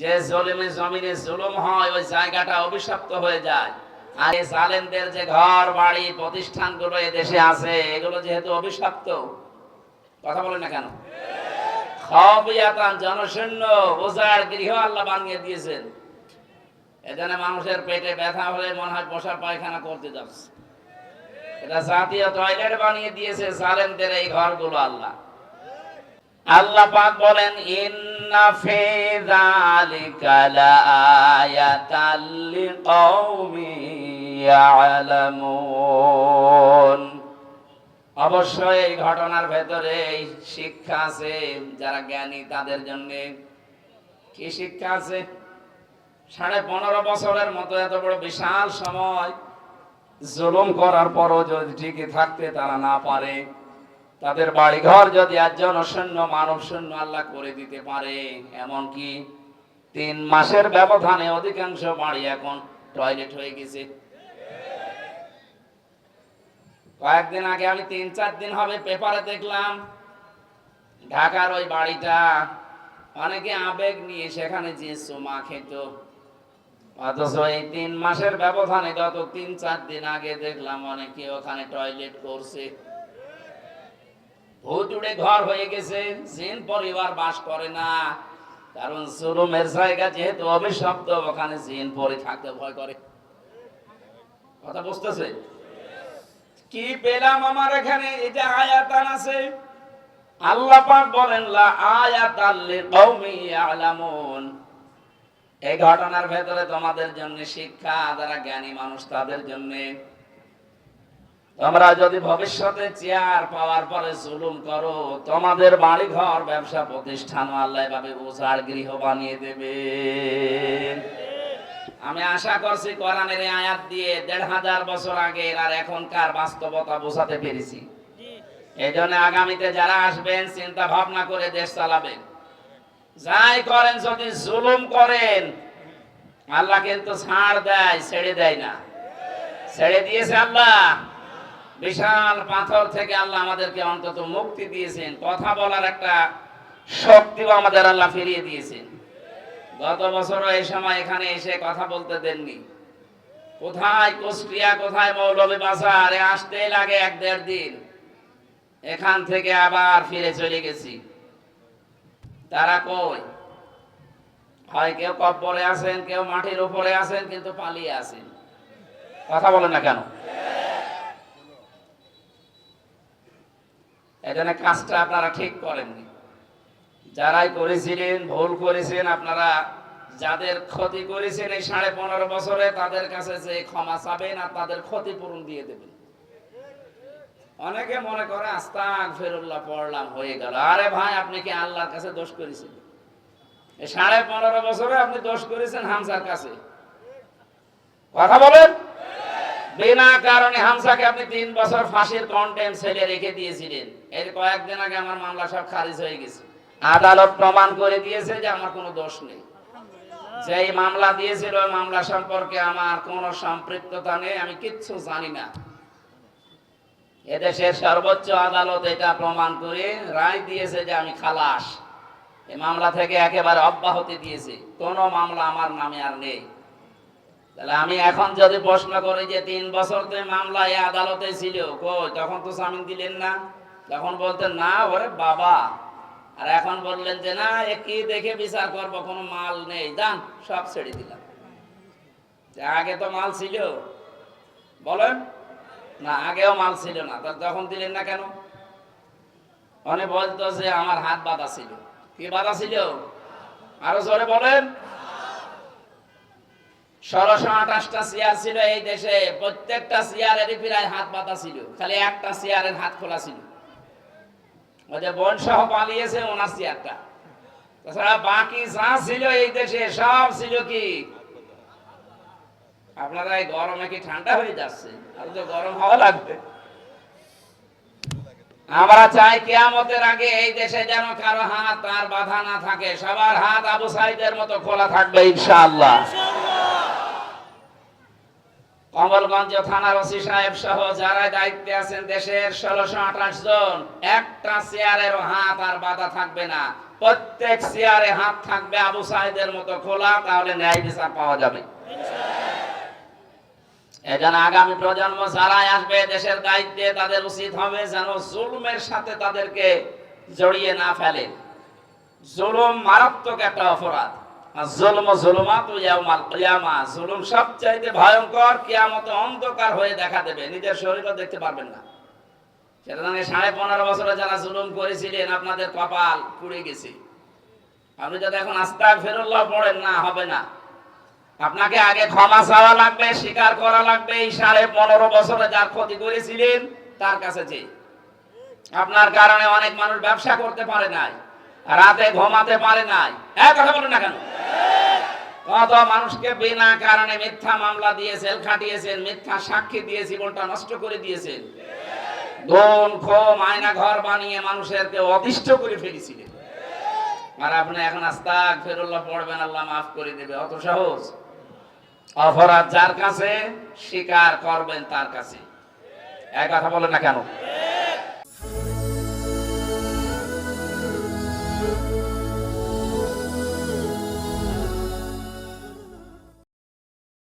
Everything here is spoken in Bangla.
যে জলিমে জমিনে জুলুম হয়, ওই জায়গাটা অভিশপ্ত হয়ে যায়। আর এই জালেমদের যে ঘর, বাড়ি, প্রতিষ্ঠানগুলো এ দেশে আছে, এগুলো যেহেতু অভিশপ্ত, কথা বলেন না কেন? খবিয়াতান জনশূন্য, উজাড় গৃহ আল্লাহ বানিয়ে দিয়েছেন। এখানে মানুষের পেটে ব্যথা হলে মনে হয় বসার পায়খানা করতে যাচ্ছে। এটা জাতীয় টয়লেট বানিয়ে দিয়েছে জালেমদের এই ঘরগুলো আল্লাহ। আল্লাহ পাক বলেন, ইন্না ফি যালিকা লাআয়াতাল লিকাউমিন ইয়ালামুন। অবশ্যই এই ঘটনার ভেতরে এই শিক্ষা আছে, যারা জ্ঞানী তাদের জন্য। কি শিক্ষা আছে? সাড়ে পনেরো বছরের মতো এত বড় বিশাল সময় জুলুম করার পরও যদি টিকে থাকতে তারা না পারে। তাদের বাড়ি ঘর যদি একজন শূন্য মানব শূন্য আল্লাহ করে দিতে পারে, এমন কি? তিন মাসের ব্যবধানে অধিকাংশ বাড়ি এখন টয়লেট হয়ে গেছে। কয়েকদিন আগে আমি তিন চার দিন হবে পেপারে দেখলাম, ঢাকার ওই বাড়িটা অনেকে আবেগ নিয়ে সেখানে যে চুমা খেত। অথচ এই তিন মাসের ব্যবধানে গত তিন চার দিন আগে দেখলাম অনেকে ওখানে টয়লেট করছে। ভুতুড়ে ঘর হয়ে গেছে। জিন পরিবার বাস করে না। কারণ জায়গা যেহেতু ওখানে জিন পরে থাকতে ভয় করে। কথা বুঝতেছে? কি পেলাম আমার এখানে? এটা আয়াতান আছে। আল্লাহ পাক বলেন, লা আয়াতাল ইয়ালামুন। এই ঘটনার ভেতরে তোমাদের জন্য শিক্ষা, যারা জ্ঞানী মানুষ, তাদের জন্য তোমরা যদি ভবিষ্যতে চেয়ার পাওয়ার পরে জুলুম করো, তোমাদের বাড়ি ঘর ব্যবসা প্রতিষ্ঠান আল্লাহ ভাবে উজাড় গৃহ বানিয়ে দেবে। আমি আশা করছি কোরআনের আয়াত দিয়ে দেড় হাজার বছর আগে আর এখনকার বাস্তবতা বোঝাতে পেরেছি। এই জন্য আগামীতে যারা আসবেন, চিন্তা ভাবনা করে দেশ চালাবেন। যাই করেন, যদি জুলুম করেন, আল্লাহ কিন্তু ছাড় দেয়, ছেড়ে দেয় না। ছেড়ে দিয়েছে আল্লাহ। বিশাল পাথর থেকে আল্লাহ আমাদেরকে অন্তত মুক্তি দিয়েছেন। কথা বলার একটা শক্তিও আমাদের আল্লাহ ফিরিয়ে দিয়েছেন। গত বছরও এই সময় এখানে এসে কথা বলতে দেননি। কোথায় কুষ্টিয়া, কোথায় মৌলভী বাজার? এ আসতেই লাগে এক দেড় দিন। এখান থেকে আবার ফিরে চলে গেছি। তারা কই? হয় কেউ কব্বরে আছেন, কেউ মাটির উপরে আছেন, কিন্তু পালিয়ে আছেন। কথা বলেন না কেন? এজন্য কাজটা আপনারা ঠিক করেননি। যারাই করেছিলেন, ভুল করেছেন, আপনারা যাদের ক্ষতি করেছেন এই সাড়ে পনেরো বছরে, তাদের কাছে যে ক্ষমা চাবেন আর তাদের ক্ষতিপূরণ দিয়ে দেবেন। অনেকে মনে করে আস্তাক ফেরুল্লাহ পড়লাম, হয়ে গেল। আরে ভাই, আপনি কি আল্লাহর কাছে দোষ করেছেন? সাড়ে পনেরো বছরে আপনি দোষ করেছেন হামসার কাছে। কথা বলেন? বিনা কারণে হামসাকে আপনি তিন বছর ফাঁসির কন্টেম ছেলে রেখে দিয়েছিলেন। এর কয়েকদিন আগে আমার মামলা সব খারিজ হয়ে গেছে। আদালত প্রমাণ করে দিয়েছে যে আমার কোনো দোষ নেই। যেই মামলা দিয়েছিল ওই মামলা সম্পর্কে আমার কোনো সম্পৃক্ততা নেই আমি কিচ্ছু জানি না। এদেশের সর্বোচ্চ আদালত এটা প্রমাণ করে রায় দিয়েছে যে আমি খালাস। এই মামলা থেকে একেবারে অব্যাহতি দিয়েছে। কোনো মামলা আমার নামে আর নেই। তাহলে আমি এখন যদি প্রশ্ন করি যে তিন বছর তো মামলা এই আদালতে ছিল, কই? তখন তো জামিন দিলেন না। তখন বলতেন, না, ওরে বাবা। আর এখন বললেন যে, না, এ কি দেখে বিচার করব? কোনো মাল নেই। দান সব ছেড়ে দিলাম। আগে তো মাল ছিল। বলেন। না, আগেও মাল ছিল না। তখন দিলেন না কেন? অনেক বলতো যে, আমার হাত বাঁধা ছিল। কি বাঁধা ছিল? আরও জোরে বলেন। আপনারা গরমে কি ঠান্ডা হয়ে যাচ্ছে? গরম হওয়া লাগবে। আমরা চাই কেয়ামতের আগে এই দেশে যেন কারও হাত আর বাধা না থাকে। সবার হাত আবু সাইদের মতো খোলা থাকবে, ইনশাআল্লাহ। কমলগঞ্জ থানার ওসি সাহেব সহ যারা দায়িত্বে আছেন, দেশের ষোলোশো আঠাশ জন, একটা চেয়ারের হাত আর বাধা থাকবে না। প্রত্যেক চেয়ারে হাত থাকবে আবু সাহেদের মতো খোলা, তাহলে ন্যায় বিচার পাওয়া যাবে। এজন্য আগামী প্রজন্ম যারাই আসবে, দেশের দায়িত্বে তাদের উচিত হবে যেন জুলুমের সাথে তাদেরকে জড়িয়ে না ফেলেন জুলুম মারাত্মক একটা অপরাধ। ভয়ঙ্কর অন্ধকার হয়ে দেখা দেবে। নিজের শরীরও দেখতে পারবেন না। এই সাড়ে পনেরো বছরে যারা জুলুম করেছিলেন, আপনাদের কপাল পুড়ে গেছে। আপনি যদি এখন আস্তাক ফেরুল্লাহ পড়েন, না, হবে না। আপনাকে আগে ক্ষমা চাওয়া লাগবে, স্বীকার করা লাগবে, এই সাড়ে পনেরো বছরে যার ক্ষতি করেছিলেন, তার কাছে যে আপনার কারণে অনেক মানুষ ব্যবসা করতে পারে নাই, রাতে ঘুমাতে পারে নাই। হ্যাঁ কথা বলেন না কেন? কত মানুষকে বিনা কারণে মিথ্যা মামলা দিয়ে জেল খাটিয়েছেন, মিথ্যা সাক্ষী দিয়ে জীবনটা নষ্ট করে দিয়েছেন। দোন খোম আয়না ঘর বানিয়ে মানুষেরকে অতিষ্ঠ করে ফেলেছিলেন। আর আপনি এখন আস্তাক ফেরুল্লাহ পড়বেন, আল্লাহ মাফ করে দেবে। অত সহজ। অপরাধ যার কাছে, স্বীকার করবেন তার কাছে। এক কথা বলেন না কেন?